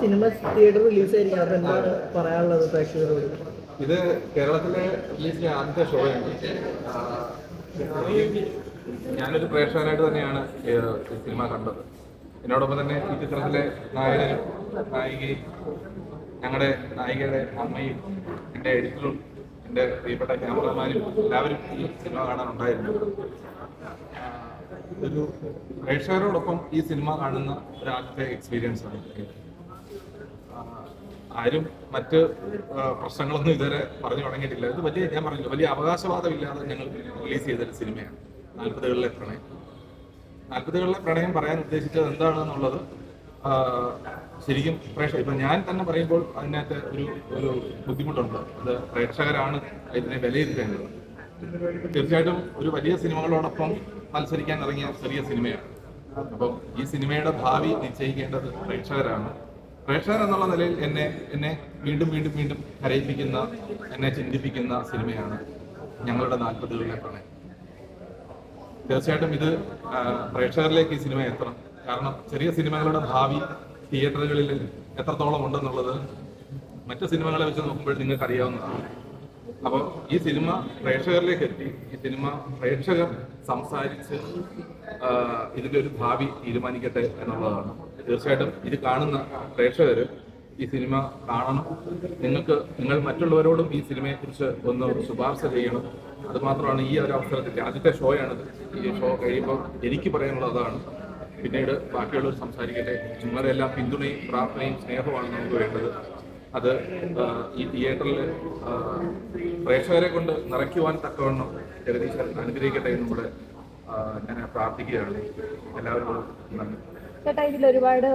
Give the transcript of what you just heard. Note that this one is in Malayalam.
സിനിമ തിയേറ്റർ റിലീസ് ആയിരിക്കും അപ്പോൾ എന്താണ് പറയാനുള്ളത് പ്രേക്ഷകരോട്? ഇത് കേരളത്തിലെ റിലീസിലെ ആദ്യത്തെ ഷോയാണ് ഞാനൊരു പ്രേക്ഷകനായിട്ട് തന്നെയാണ് സിനിമ കണ്ടത്. എന്നോടൊപ്പം തന്നെ ഈ ചിത്രത്തിലെ നായകനും നായികയും ഞങ്ങളുടെ നായികയുടെ അമ്മയും എന്റെ എഡിറ്ററും എന്റെ പ്രിയപ്പെട്ട ക്യാമറമാനും എല്ലാവരും ഈ സിനിമ കാണാനുണ്ടായിരുന്നു ഒരു പ്രേക്ഷകരോടൊപ്പം ഈ സിനിമ കാണുന്ന ഒരു ആദ്യത്തെ എക്സ്പീരിയൻസ് ആണ് ആരും മറ്റ് പ്രശ്നങ്ങളൊന്നും ഇതുവരെ പറഞ്ഞു തുടങ്ങിയിട്ടില്ല. ഇത് വലിയ ഞാൻ പറഞ്ഞില്ല വലിയ അവകാശവാദമില്ലാതെ ഞങ്ങൾ റിലീസ് ചെയ്തൊരു സിനിമയാണ്. നാൽപ്പതുകളിലെ പ്രണയം. നാൽപ്പതുകളിലെ പ്രണയം പറയാൻ ഉദ്ദേശിച്ചത് എന്താണെന്നുള്ളത് ശരിക്കും പ്രേക്ഷക ഇപ്പം ഞാൻ തന്നെ പറയുമ്പോൾ അതിനകത്ത് ഒരു ഒരു ബുദ്ധിമുട്ടുണ്ട്. അത് പ്രേക്ഷകരാണ് ഇതിനെ വിലയിരുത്തേണ്ടത്. തീർച്ചയായിട്ടും ഒരു വലിയ സിനിമകളോടൊപ്പം മത്സരിക്കാൻ ഇറങ്ങിയ ചെറിയ സിനിമയാണ്. അപ്പം ഈ സിനിമയുടെ ഭാവി നിശ്ചയിക്കേണ്ടത് പ്രേക്ഷകരാണ്. പ്രേക്ഷകർ എന്നുള്ള നിലയിൽ എന്നെ എന്നെ വീണ്ടും വീണ്ടും വീണ്ടും കരയിപ്പിക്കുന്ന എന്നെ ചിന്തിപ്പിക്കുന്ന സിനിമയാണ് ഞങ്ങളുടെ നാൽപ്പതുകളിലെ പ്രണയം. തീർച്ചയായിട്ടും ഇത് പ്രേക്ഷകരിലേക്ക് ഈ സിനിമ എത്തണം. കാരണം ചെറിയ സിനിമകളുടെ ഭാവി തിയേറ്ററുകളിൽ എത്രത്തോളം ഉണ്ടെന്നുള്ളത് മറ്റ് സിനിമകളെ വെച്ച് നോക്കുമ്പോൾ നിങ്ങൾക്ക് അറിയാവുന്നതാണ് അപ്പോൾ ഈ സിനിമ പ്രേക്ഷകരിലേക്ക് എത്തി. ഈ സിനിമ പ്രേക്ഷകർ സംസാരിച്ച് ഇതിന്റെ ഒരു ഭാവി തീരുമാനിക്കട്ടെ എന്നുള്ളതാണ്. തീർച്ചയായിട്ടും ഇത് കാണുന്ന പ്രേക്ഷകർ ഈ സിനിമ കാണണം. നിങ്ങൾക്ക് നിങ്ങൾ മറ്റുള്ളവരോടും ഈ സിനിമയെക്കുറിച്ച് ഒന്ന് ശുപാർശ ചെയ്യണം. അതുമാത്രമാണ് ഈ ഒരു അവസരത്തിൽ ആദ്യത്തെ ഷോയാണിത്. ഈ ഷോ കഴിയുമ്പോൾ എനിക്ക് പറയാനുള്ളതാണ്. പിന്നീട് ബാക്കിയുള്ളവർ സംസാരിക്കട്ടെ. നിങ്ങളുടെ എല്ലാ പിന്തുണയും പ്രാർത്ഥനയും സ്നേഹമാണ് നമുക്ക് വേണ്ടത്. അത് ഈ തിയേറ്ററിൽ പ്രേക്ഷകരെ കൊണ്ട് നിറയ്ക്കുവാൻ തക്കവണ്ണം ജഗദീശൻ അനുഗ്രഹിക്കട്ടെ എന്നും കൂടെ ഞാൻ പ്രാർത്ഥിക്കുകയാണ്. എല്ലാവരോടും നന്ദി. ചേട്ടാ ഇതിൽ ഒരുപാട്